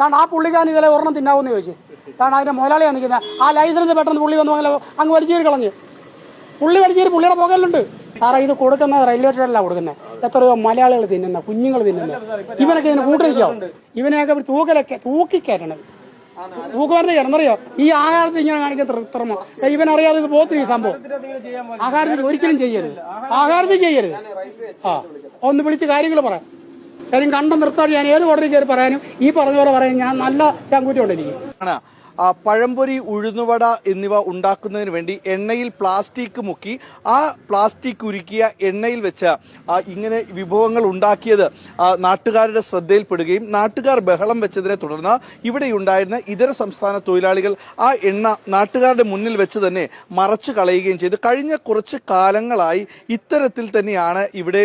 താണ്ട് ആ പുള്ളിക്കാൻ ഇതിലെ ഒരെണ്ണം തിന്നാവെന്ന് ചോദിച്ചു. താണ്ട് അതിന്റെ മുതലാളിയാണ് നിൽക്കുന്നത്. ആ ലൈസൻസ് പെട്ടെന്ന് പുള്ളി വന്നു അങ്ങനെ അങ്ങ് വലിച്ചേരി കളഞ്ഞ്. പുള്ളി വലിച്ചേരി പുള്ളിയുടെ പുകയിലുണ്ട് സാറേ ഇത് കൊടുക്കുന്നത് റെയിൽവേ സ്റ്റേഷനിലാണ് കൊടുക്കുന്നത് എത്രയോ മലയാളികൾ തിന്നുന്ന കുഞ്ഞുങ്ങൾ തിന്നുന്ന. ഇവനൊക്കെ ഇതിന് കൂട്ടിരിക്കാവും? ഇവനെയൊക്കെ തൂക്കലൊക്കെ തൂക്കിക്കയറ്റണം തൂക്കുമരുന്ന് കിടന്നറിയോ? ഈ ആഹാരത്തിൽ ഇങ്ങനെ കാണിക്കുന്ന തൃത്രമ ഇവനറിയാതെ ഇത് പോത്തിന് ഈ സംഭവം. ആഹാരത്തിൽ ഒരിക്കലും ചെയ്യരുത്. ആഹാരത്തിൽ ചെയ്യരുത്. ആ ഒന്ന് വിളിച്ച് കാര്യങ്ങൾ പറയാം കാര്യം കണ്ടം നിർത്താതെ ഞാൻ ഏത് കോടതി കയറി പറയാനും ഈ പറഞ്ഞ പോലെ പറയാൻ ഞാൻ നല്ല ആണ്. ആ, പഴംപൊരി ഉഴുന്നുവട എന്നിവ ഉണ്ടാക്കുന്നതിന് വേണ്ടി എണ്ണയിൽ പ്ലാസ്റ്റിക് മുക്കി ആ പ്ലാസ്റ്റിക് ഉരുക്കിയ എണ്ണയിൽ വെച്ച് ഇങ്ങനെ വിഭവങ്ങൾ ഉണ്ടാക്കിയത് നാട്ടുകാരുടെ ശ്രദ്ധയിൽപ്പെടുകയും നാട്ടുകാർ ബഹളം വെച്ചതിനെ തുടർന്ന് ഇവിടെ ഉണ്ടായിരുന്ന ഇതര സംസ്ഥാന തൊഴിലാളികൾ ആ എണ്ണ നാട്ടുകാരുടെ മുന്നിൽ വെച്ച് തന്നെ മറച്ചു കളയുകയും ചെയ്തു. കഴിഞ്ഞ കുറച്ച് കാലങ്ങളായി ഇത്തരത്തിൽ തന്നെയാണ് ഇവിടെ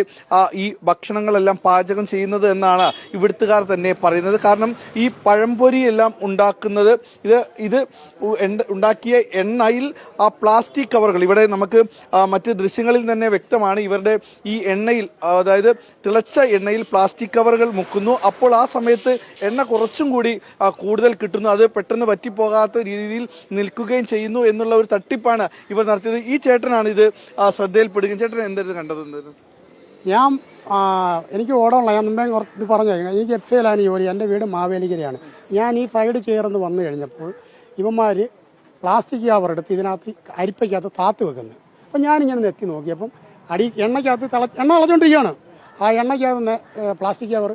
ഈ ഭക്ഷണങ്ങളെല്ലാം പാചകം ചെയ്യുന്നത് എന്നാണ് ഇവിടുത്തുകാർ തന്നെ പറയുന്നത്. കാരണം ഈ പഴംപൊരി എല്ലാം ഉണ്ടാക്കുന്നത് ഇത് ഇത് ഉണ്ടാക്കിയ എണ്ണയിൽ ആ പ്ലാസ്റ്റിക് കവറുകൾ. ഇവിടെ നമുക്ക് മറ്റ് ദൃശ്യങ്ങളിൽ തന്നെ വ്യക്തമാണ് ഇവരുടെ ഈ എണ്ണയിൽ അതായത് തിളച്ച എണ്ണയിൽ പ്ലാസ്റ്റിക് കവറുകൾ മുക്കുന്നു. അപ്പോൾ ആ സമയത്ത് എണ്ണ കുറച്ചും കൂടി കൂടുതൽ കിട്ടുന്നു. അത് പെട്ടെന്ന് വറ്റിപ്പോകാത്ത രീതിയിൽ നിൽക്കുകയും ചെയ്യുന്നു എന്നുള്ള ഒരു തട്ടിപ്പാണ് ഇവർ നടത്തിയത്. ഈ ചേട്ടനാണ് ഇത് ശ്രദ്ധയിൽപ്പെടുകയും ചേട്ടൻ എന്തായിരുന്നു കണ്ടത്? എന്തായിരുന്നു? ഞാൻ എനിക്ക് ഓടമുള്ള ഞാൻ മുമ്പേ കുറച്ച് പറഞ്ഞു എനിക്ക് എഫ് സിയിലാണ് ജോലി. എന്റെ വീട് മാവേലിക്കരയാണ്. ഞാൻ ഈ സൈഡ് ചേർന്ന് വന്നു കഴിഞ്ഞപ്പോൾ ഇവന്മാർ പ്ലാസ്റ്റിക് കവർ എടുത്ത് ഇതിനകത്ത് അരിപ്പയ്ക്കകത്ത് താത്ത് വെക്കുന്നത് അപ്പം ഞാനിങ്ങനെ നെത്തി നോക്കിയപ്പം അടി എണ്ണയ്ക്കകത്ത് തിള എണ്ണ തിളച്ചുകൊണ്ടിരിക്കുകയാണ് ആ എണ്ണയ്ക്കകത്ത് പ്ലാസ്റ്റിക് കവർ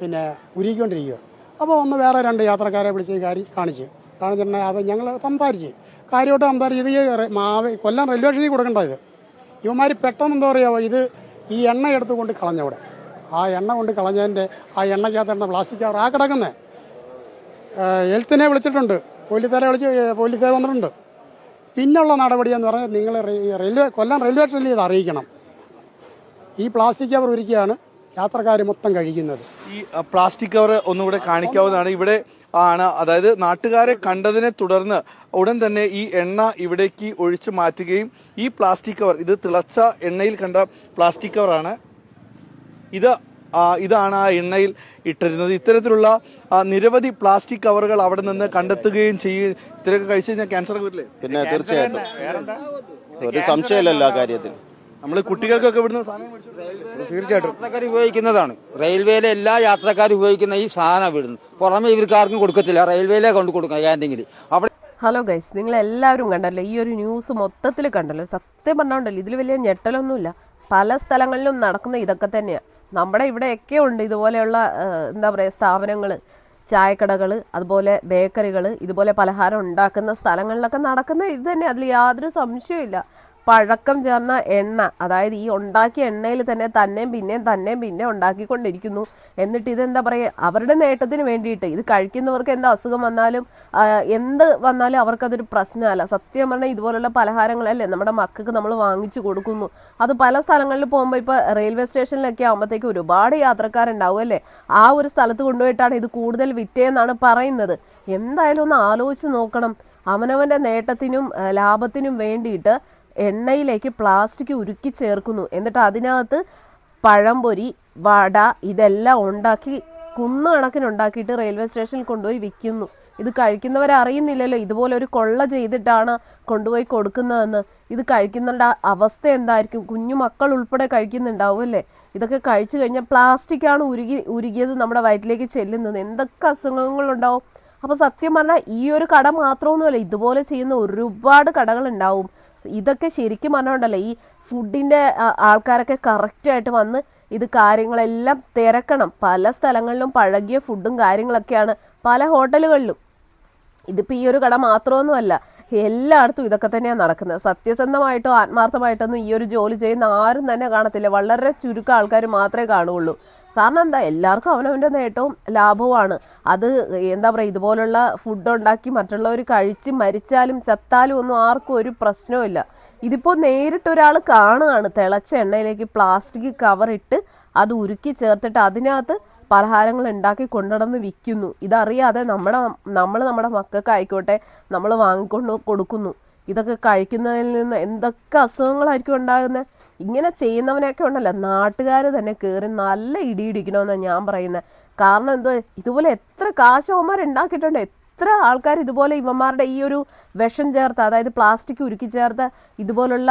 പിന്നെ ഉരുക്കിക്കൊണ്ടിരിക്കുക അപ്പോൾ ഒന്ന് വേറെ രണ്ട് യാത്രക്കാരെ വിളിച്ച് കാര്യം കാണിച്ച്. കാണിച്ചിട്ടുണ്ടെങ്കിൽ അത് ഞങ്ങൾ സംസാരിച്ച്. കാര്യമായിട്ട് സംസാരിച്ച് ഇത് മാവ് കൊല്ലം റെയിൽവേ സ്റ്റേഷനിൽ കൊടുക്കേണ്ട ഇത് ഇവന്മാർ പെട്ടെന്ന് എന്താ പറയുക ഇത് ഈ എണ്ണ എടുത്തുകൊണ്ട് കളഞ്ഞവിടെ. ആ എണ്ണ കൊണ്ട് കളഞ്ഞതിന്റെ ആ എണ്ണയ്ക്കകത്ത് എണ്ണ പ്ലാസ്റ്റിക് കവർ ആ കിടക്കുന്നത് എൽത്തിനെ വിളിച്ചിട്ടുണ്ട്. പോലീസുകാരെ വിളിച്ച് പോലീസുകാർ വന്നിട്ടുണ്ട്. പിന്നുള്ള നടപടി എന്ന് പറഞ്ഞാൽ നിങ്ങൾ റെയിൽവേ കൊല്ലം റെയിൽവേ സ്റ്റേഷനിൽ ഇത് അറിയിക്കണം. ഈ പ്ലാസ്റ്റിക് കവർ ഒരുക്കിയാണ് യാത്രക്കാർ മൊത്തം കഴിക്കുന്നത്. ഈ പ്ലാസ്റ്റിക് കവർ ഒന്നുകൂടെ കാണിക്കാവുന്നതാണ്. ഇവിടെ ആണ്. അതായത് നാട്ടുകാരെ കണ്ടതിനെ തുടർന്ന് ഉടൻ തന്നെ ഈ എണ്ണ ഇവിടേക്ക് ഒഴിച്ചു മാറ്റുകയും ഈ പ്ലാസ്റ്റിക് കവർ ഇത് തിളച്ച എണ്ണയിൽ കണ്ട പ്ലാസ്റ്റിക് കവറാണ് ഇത് ഇതാണ് ആ എണ്ണയിൽ ഇട്ടിരുന്നത്. ഇത്തരത്തിലുള്ള നിരവധി പ്ലാസ്റ്റിക് കവറുകൾ അവിടെ നിന്ന് കണ്ടെത്തുകയും ചെയ്യും ഇത്രയൊക്കെ കഴിച്ചു കഴിഞ്ഞാൽ ക്യാൻസർ വരില്ലേ? പിന്നെ തീർച്ചയായിട്ടും. ഒരു സംശയമില്ലല്ലോ ആ കാര്യത്തിൽ. നമ്മൾ കുട്ടികൾക്കൊക്കെ ഇവിടുന്ന് തീർച്ചയായിട്ടും യാത്രക്കാർ ഉപയോഗിക്കുന്നതാണ്. റെയിൽവേയിലെ എല്ലാ യാത്രക്കാരും ഉപയോഗിക്കുന്ന ഈ സാധനം ഇവിടുന്ന്. പുറമെ ഇവർക്ക് ആർക്കും കൊടുക്കത്തില്ല. റെയിൽവേയിലെ കൊണ്ട് കൊടുക്കാം ഏതെങ്കിലും. അവിടെ ഹലോ ഗൈസ് നിങ്ങൾ എല്ലാവരും കണ്ടല്ലോ ഈ ഒരു ന്യൂസ് മൊത്തത്തിൽ കണ്ടല്ലോ. സത്യം പറഞ്ഞോണ്ടല്ലോ ഇതിൽ വലിയ ഞെട്ടലൊന്നുമില്ല. പല സ്ഥലങ്ങളിലും നടക്കുന്ന ഇതൊക്കെ തന്നെയാണ് നമ്മുടെ ഇവിടെയൊക്കെ ഉണ്ട് ഇതുപോലെയുള്ള എന്താ പറയുക സ്ഥാപനങ്ങൾ ചായക്കടകൾ അതുപോലെ ബേക്കറികൾ ഇതുപോലെ പലഹാരം ഉണ്ടാക്കുന്ന സ്ഥലങ്ങളിലൊക്കെ നടക്കുന്ന ഇത് തന്നെ. അതിൽ യാതൊരു സംശയമില്ല പഴക്കം ചേർന്ന എണ്ണ അതായത് ഈ ഉണ്ടാക്കിയ എണ്ണയിൽ തന്നെ തന്നെയും പിന്നെയും തന്നെയും പിന്നെ ഉണ്ടാക്കിക്കൊണ്ടിരിക്കുന്നു. എന്നിട്ട് ഇതെന്താ പറയുക? അവരുടെ നേട്ടത്തിന് വേണ്ടിയിട്ട് ഇത് കഴിക്കുന്നവർക്ക് എന്ത് അസുഖം വന്നാലും എന്ത് വന്നാലും അവർക്കതൊരു പ്രശ്നമല്ല. സത്യം പറഞ്ഞാൽ ഇതുപോലുള്ള പലഹാരങ്ങളല്ലേ നമ്മുടെ മക്കൾക്ക് നമ്മൾ വാങ്ങിച്ചു കൊടുക്കുന്നു. അത് പല സ്ഥലങ്ങളിൽ പോകുമ്പോൾ ഇപ്പോൾ റെയിൽവേ സ്റ്റേഷനിലൊക്കെ ആകുമ്പോഴത്തേക്ക് ഒരുപാട് യാത്രക്കാരുണ്ടാവും അല്ലേ? ആ ഒരു സ്ഥലത്ത് കൊണ്ടുപോയിട്ടാണ് ഇത് കൂടുതൽ വിറ്റേന്നാണ് പറയുന്നത്. എന്തായാലും ഒന്ന് ആലോചിച്ച് നോക്കണം. അവനവന്റെ നേട്ടത്തിനും ലാഭത്തിനും വേണ്ടിയിട്ട് എണ്ണയിലേക്ക് പ്ലാസ്റ്റിക് ഉരുക്കി ചേർക്കുന്നു. എന്നിട്ട് അതിനകത്ത് പഴംപൊരി വട ഇതെല്ലാം ഉണ്ടാക്കി ഉണ്ടാക്കിയിട്ട് റെയിൽവേ സ്റ്റേഷനിൽ കൊണ്ടുപോയി വിൽക്കുന്നു. ഇത് കഴിക്കുന്നവരെ അറിയുന്നില്ലല്ലോ. ഇതുപോലെ ഒരു കൊള്ള ചെയ്തിട്ടാണ് കൊണ്ടുപോയി കൊടുക്കുന്നതെന്ന്. ഇത് കഴിക്കുന്നവരുടെ അവസ്ഥ എന്തായിരിക്കും? കുഞ്ഞു മക്കൾ ഉൾപ്പെടെ കഴിക്കുന്നുണ്ടാവും അല്ലേ? ഇതൊക്കെ കഴിച്ചു കഴിഞ്ഞാൽ പ്ലാസ്റ്റിക്കാണ് ഉരുകി ഉരുകിയത് നമ്മുടെ വയറ്റിലേക്ക് ചെല്ലുന്നത്. എന്തൊക്കെ അസുഖങ്ങളുണ്ടാവും? അപ്പോൾ സത്യം പറഞ്ഞാൽ ഈ ഒരു കട മാത്രമൊന്നുമല്ല. ഇതുപോലെ ചെയ്യുന്ന ഒരുപാട് കടകളുണ്ടാവും. ഇതൊക്കെ ശരിക്കും പറഞ്ഞുകൊണ്ടല്ലേ ഈ ഫുഡിന്റെ ആൾക്കാരൊക്കെ കറക്റ്റായിട്ട് വന്ന് ഇത് കാര്യങ്ങളെല്ലാം തിരക്കണം. പല സ്ഥലങ്ങളിലും പഴകിയ ഫുഡും കാര്യങ്ങളൊക്കെയാണ് പല ഹോട്ടലുകളിലും ഇതിപ്പോൾ ഈ ഒരു കട മാത്രമൊന്നുമല്ല എല്ലായിടത്തും ഇതൊക്കെ തന്നെയാണ് നടക്കുന്നത് സത്യസന്ധമായിട്ടോ ആത്മാർത്ഥമായിട്ടൊന്നും ഈ ഒരു ജോലി ചെയ്യുന്ന ആരും തന്നെ കാണത്തില്ല. വളരെ ചുരുക്കം ആൾക്കാർ മാത്രമേ കാണുകയുള്ളൂ കാരണം എന്താ? എല്ലാവർക്കും അവനവന്റെ നേട്ടവും ലാഭവുമാണ്. അത് എന്താ പറയുക ഇതുപോലുള്ള ഫുഡ് ഉണ്ടാക്കി മറ്റുള്ളവർ കഴിച്ച് മരിച്ചാലും ചത്താലും ഒന്നും ആർക്കും ഒരു പ്രശ്നവുമില്ല ഇതിപ്പോൾ നേരിട്ട് ഒരാൾ കാണുകയാണ്. തിളച്ച എണ്ണയിലേക്ക് പ്ലാസ്റ്റിക് കവറിട്ട് അത് ഉരുക്കി ചേർത്തിട്ട് അതിനകത്ത് പലഹാരങ്ങൾ ഉണ്ടാക്കി കൊണ്ടുനടന്ന് വിൽക്കുന്നു. ഇതറിയാതെ നമ്മുടെ നമ്മൾ നമ്മുടെ മക്കൾക്ക് മക്കൾക്കായിക്കോട്ടെ നമ്മൾ വാങ്ങിക്കൊണ്ട് കൊടുക്കുന്നു. ഇതൊക്കെ കഴിക്കുന്നതിൽ നിന്ന് എന്തൊക്കെ അസുഖങ്ങളായിരിക്കും ഉണ്ടാകുന്നത് ഇങ്ങനെ ചെയ്യുന്നവനൊക്കെ ഉണ്ടല്ലോ. നാട്ടുകാർ തന്നെ കയറി നല്ല ഇടിയിടിക്കണമെന്നാണ് ഞാൻ പറയുന്നത് കാരണം എന്തോ? ഇതുപോലെ എത്ര കാശവന്മാർ ഉണ്ടാക്കിയിട്ടുണ്ട്. എത്ര ആൾക്കാർ ഇതുപോലെ ഇവന്മാരുടെ ഈ ഒരു വിഷം ചേർത്ത് അതായത് പ്ലാസ്റ്റിക് ഉരുക്കി ചേർത്ത് ഇതുപോലുള്ള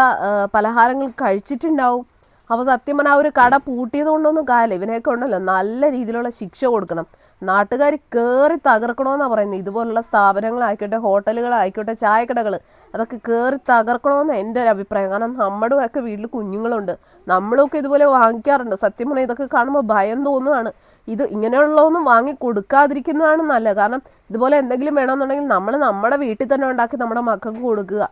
പലഹാരങ്ങൾ കഴിച്ചിട്ടുണ്ടാവും. അപ്പോൾ സത്യം പറഞ്ഞാൽ ആ ഒരു കട പൂട്ടിയത് കൊണ്ടൊന്നും കാര്യമില്ല. ഇവനെയൊക്കെ ഉണ്ടല്ലോ നല്ല രീതിയിലുള്ള ശിക്ഷ കൊടുക്കണം. നാട്ടുകാർ കയറി തകർക്കണമെന്നാണ് പറയുന്നത്. ഇതുപോലുള്ള സ്ഥാപനങ്ങളായിക്കോട്ടെ ഹോട്ടലുകളായിക്കോട്ടെ ചായക്കടകൾ അതൊക്കെ കയറി തകർക്കണമെന്ന് എന്റെ ഒരു അഭിപ്രായം. കാരണം നമ്മുടെ ഒക്കെ വീട്ടിൽ കുഞ്ഞുങ്ങളുണ്ട്. നമ്മളൊക്കെ ഇതുപോലെ വാങ്ങിക്കാറുണ്ട്. സത്യം പറഞ്ഞാൽ ഇതൊക്കെ കാണുമ്പോൾ ഭയം തോന്നുവാണ്. ഇത് ഇങ്ങനെയുള്ളതൊന്നും വാങ്ങി കൊടുക്കാതിരിക്കുന്നതാണ് നല്ലത്. കാരണം ഇതുപോലെ എന്തെങ്കിലും വേണമെന്നുണ്ടെങ്കിൽ നമ്മൾ നമ്മുടെ വീട്ടിൽ തന്നെ ഉണ്ടാക്കി നമ്മുടെ മക്കൾക്ക് കൊടുക്കുക.